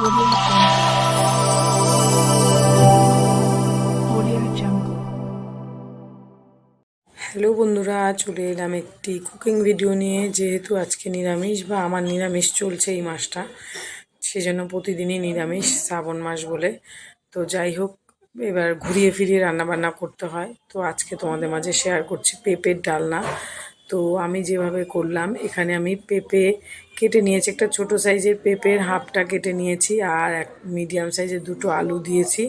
Hello বন্ধুরা, চলে এলাম একটি কুকিং ভিডিও নিয়ে। যেহেতু আজকে নিরামিষ বা আমার নিরামিষ চলছে এই মাসটা, সেজন্য প্রতিদিনই নিরামিষ, শ্রাবণ মাস বলে। তো যাই হোক, এবার ঘুরিয়ে ফিরিয়ে রান্নাবান্না করতে হয়। তো আজকে তোমাদের মাঝে শেয়ার করছি পেঁপের ডালনা। তো আমি যেভাবে করলাম, এখানে আমি পেঁপে কেটে নিয়েছি, একটা ছোট সাইজের পেঁপের হাফটা কেটে নিয়েছি আর এক মিডিয়াম সাইজের দুটো আলু দিয়েছি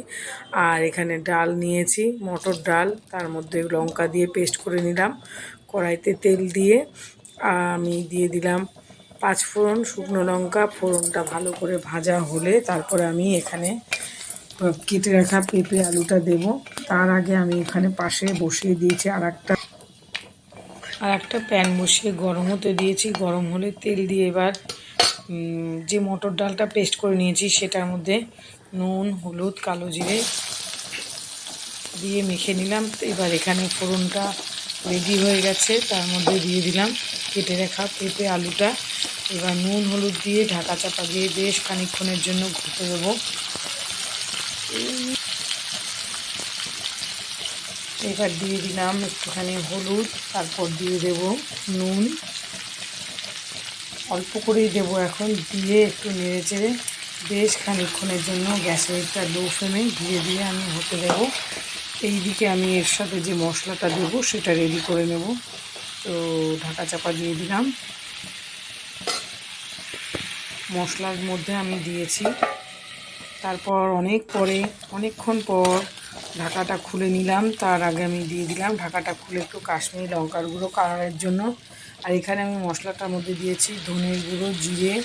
আর এখানে ডাল নিয়েছি, মটর ডাল, তার মধ্যে লঙ্কা দিয়ে পেস্ট করে নিলাম, কড়াইতে তেল দিয়ে আমি দিয়ে দিলাম পাঁচ ফোড়ন শুকনো লঙ্কা, ফোড়নটা ভালো করে ভাজা হলে তারপরে আমি এখানে কেটে রাখা পেঁপে আলুটা দেব, তার আগে আমি এখানে পাশে বসিয়ে দিয়েছি আর একটা আর একটা প্যান বসিয়ে গরম হতে দিয়েছি। গরম হলে তেল দিয়ে এবার যে মটর ডালটা পেস্ট করে নিয়েছি সেটার মধ্যে নুন, হলুদ, কালো জিরে দিয়ে মেখে নিলাম। এবার এখানে ফোড়নটা রেডি হয়ে গেছে, তার মধ্যে দিয়ে দিলাম কেটে রাখা পেঁপে আলুটা। এবার নুন, হলুদ দিয়ে ঢাকা চাপা দিয়ে বেশ খানিকক্ষণের জন্য ঘুরতে দেবো। এবার দিয়ে দিলাম একটুখানি হলুদ, তারপর দিয়ে দেব নুন। অল্প করেই দেব এখন, দিয়ে একটু নেড়ে চেড়ে বেশ খানিকক্ষণের জন্য গ্যাসের একটা লো ফ্লেমে ধীরে ধীরে আমি হতে দেব। এই দিকে আমি এর সাথে যে মশলাটা দেবো, সেটা রেডি করে নেব। তো ঢাকা চাপা দিয়ে দিলাম। মশলার মধ্যে আমি দিয়েছি। তারপর অনেক পরে, অনেকক্ষণ পর ঢাকাটা খুলে নিলাম। তার আগে আমি দিয়ে দিলাম। ঢাকাটা খুলে একটু কাশ্মীরি লঙ্কার গুঁড়ো কালারের জন্য। আর এখানে আমি মশলাটার মধ্যে দিয়েছি ধনের গুঁড়ো, জিরে,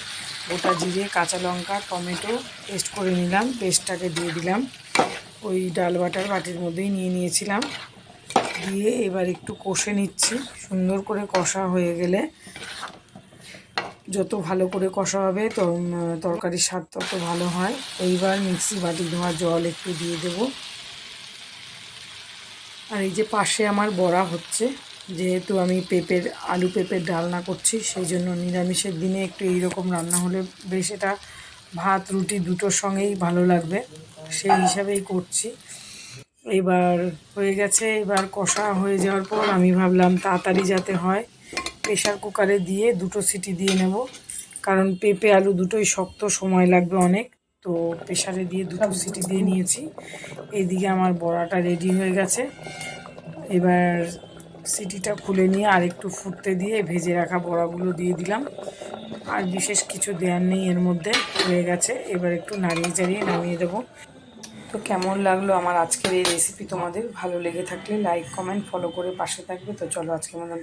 গোটা জিরে, কাঁচা লঙ্কা, টমেটো পেস্ট করে নিলাম। পেস্টটাকে দিয়ে দিলাম। ওই ডাল বাটার বাটির মধ্যেই নিয়ে নিয়েছিলাম। দিয়ে এবার একটু কষে নিচ্ছি। সুন্দর করে কষা হয়ে গেলে যত ভালো করে কষা হবে তরকারির স্বাদ তত ভালো হয়। এইবার মিক্সি বাটি ধোয়া জল একটু দিয়ে দেব। আর এই যে পাশে আমার বড়া হচ্ছে, যেহেতু আমি পেঁপের, আলু পেঁপের ডালনা করছি, সেই জন্য নিরামিষের দিনে একটু এইরকম রান্না হলে বেশ এটা ভাত, রুটি দুটোর সঙ্গেই ভালো লাগবে। সেই হিসাবেই করছি। এবার হয়ে গেছে, এবার কষা হয়ে যাওয়ার পর আমি ভাবলাম তাড়াতাড়ি যাতে হয় প্রেশার কুকারে দিয়ে দুটো সিটি দিয়ে নেব। কারণ পেঁপে, আলু দুটোই শক্ত, সময় লাগবে অনেক। তো প্রেশারে দিয়ে দুটো সিটি দিয়ে নিয়েছি। এইদিকে আমার বড়াটা রেডি হয়ে গেছে। এবার সিটিটা খুলে নিয়ে আর একটু ফুটতে দিয়ে ভেজে রাখা বড়াগুলো দিয়ে দিলাম। আর বিশেষ কিছু দেওয়ার নেই, এর মধ্যে হয়ে গেছে। এবার একটু নাড়িয়ে চাড়িয়ে নামিয়ে দেবো। তো কেমন লাগল আমার আজকের এই রেসিপি তোমাদের ভালো লেগে থাকলে লাইক কমেন্ট ফলো করে পাশে থাকবে। তো চলো আজকে মতন।